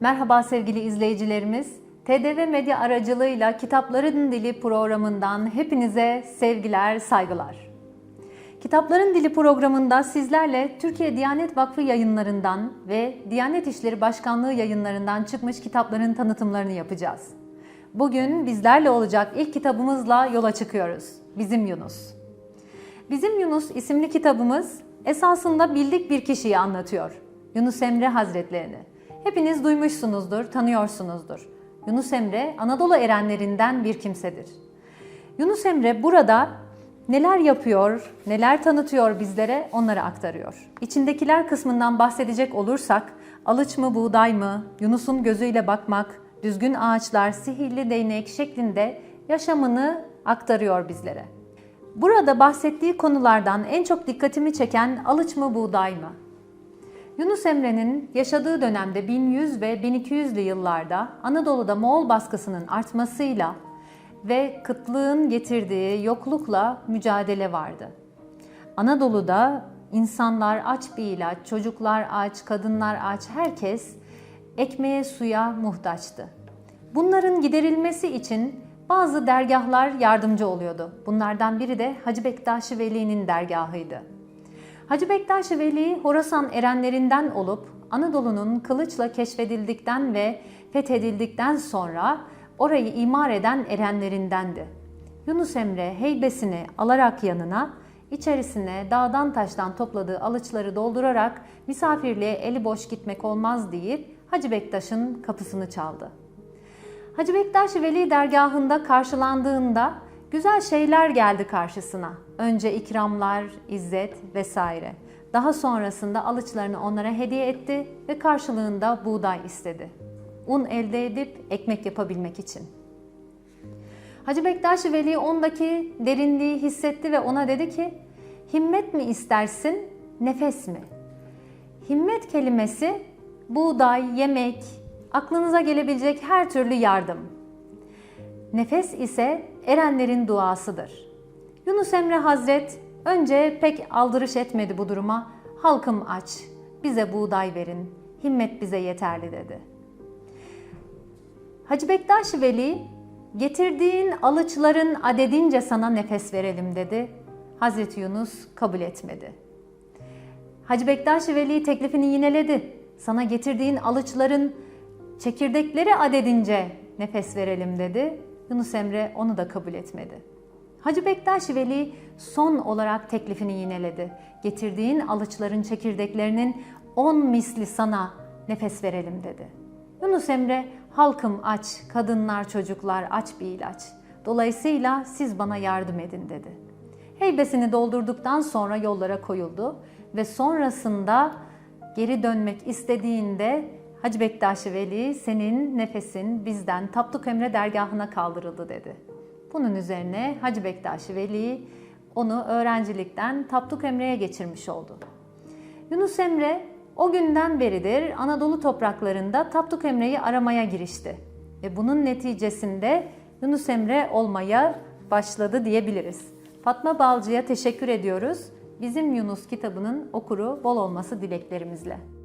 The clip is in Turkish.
Merhaba sevgili izleyicilerimiz. TDV Medya aracılığıyla Kitapların Dili programından hepinize sevgiler, saygılar. Kitapların Dili programında sizlerle Türkiye Diyanet Vakfı yayınlarından ve Diyanet İşleri Başkanlığı yayınlarından çıkmış kitapların tanıtımlarını yapacağız. Bugün bizlerle olacak ilk kitabımızla yola çıkıyoruz. Bizim Yunus. Bizim Yunus isimli kitabımız esasında bildik bir kişiyi anlatıyor. Yunus Emre Hazretlerini. Hepiniz duymuşsunuzdur, tanıyorsunuzdur. Yunus Emre Anadolu erenlerinden bir kimsedir. Yunus Emre burada neler yapıyor, neler tanıtıyor bizlere onları aktarıyor. İçindekiler kısmından bahsedecek olursak alıç mı buğday mı, Yunus'un gözüyle bakmak, düzgün ağaçlar, sihirli değnek şeklinde yaşamını aktarıyor bizlere. Burada bahsettiği konulardan en çok dikkatimi çeken alıç mı buğday mı? Yunus Emre'nin yaşadığı dönemde 1100 ve 1200'lü yıllarda Anadolu'da Moğol baskısının artmasıyla ve kıtlığın getirdiği yoklukla mücadele vardı. Anadolu'da insanlar aç bir ilaç, çocuklar aç, kadınlar aç, herkes ekmeğe suya muhtaçtı. Bunların giderilmesi için bazı dergahlar yardımcı oluyordu. Bunlardan biri de Hacı Bektaş Veli'nin dergahıydı. Hacı Bektaş Veli Horasan erenlerinden olup Anadolu'nun kılıçla keşfedildikten ve fethedildikten sonra orayı imar eden erenlerindendi. Yunus Emre heybesini alarak yanına içerisine dağdan taştan topladığı alıçları doldurarak misafirliğe eli boş gitmek olmaz deyip Hacı Bektaş'ın kapısını çaldı. Hacı Bektaş Veli dergahında karşılandığında güzel şeyler geldi karşısına. Önce ikramlar, izzet vesaire. Daha sonrasında alıçlarını onlara hediye etti ve karşılığında buğday istedi. Un elde edip ekmek yapabilmek için. Hacı Bektaş Veli ondaki derinliği hissetti ve ona dedi ki, himmet mi istersin, nefes mi? Himmet kelimesi buğday, yemek, aklınıza gelebilecek her türlü yardım. Nefes ise erenlerin duasıdır. Yunus Emre Hazret önce pek aldırış etmedi bu duruma. Halkım aç, bize buğday verin, himmet bize yeterli dedi. Hacı Bektaş Veli, getirdiğin alıçların adedince sana nefes verelim dedi. Hazreti Yunus kabul etmedi. Hacı Bektaş Veli teklifini yineledi. Sana getirdiğin alıçların çekirdekleri adedince nefes verelim dedi. Yunus Emre onu da kabul etmedi. Hacı Bektaş Veli son olarak teklifini yineledi. Getirdiğin alıçların çekirdeklerinin on misli sana nefes verelim dedi. Yunus Emre halkım aç, kadınlar çocuklar aç bir ilaç. Dolayısıyla siz bana yardım edin dedi. Heybesini doldurduktan sonra yollara koyuldu ve sonrasında geri dönmek istediğinde Hacı Bektaş Veli senin nefesin bizden Tapduk Emre dergahına kaldırıldı dedi. Bunun üzerine Hacı Bektaş Veli onu öğrencilikten Tapduk Emre'ye geçirmiş oldu. Yunus Emre o günden beridir Anadolu topraklarında Tapduk Emre'yi aramaya girişti. Ve bunun neticesinde Yunus Emre olmaya başladı diyebiliriz. Fatma Balcı'ya teşekkür ediyoruz. Bizim Yunus kitabının okuru bol olması dileklerimizle.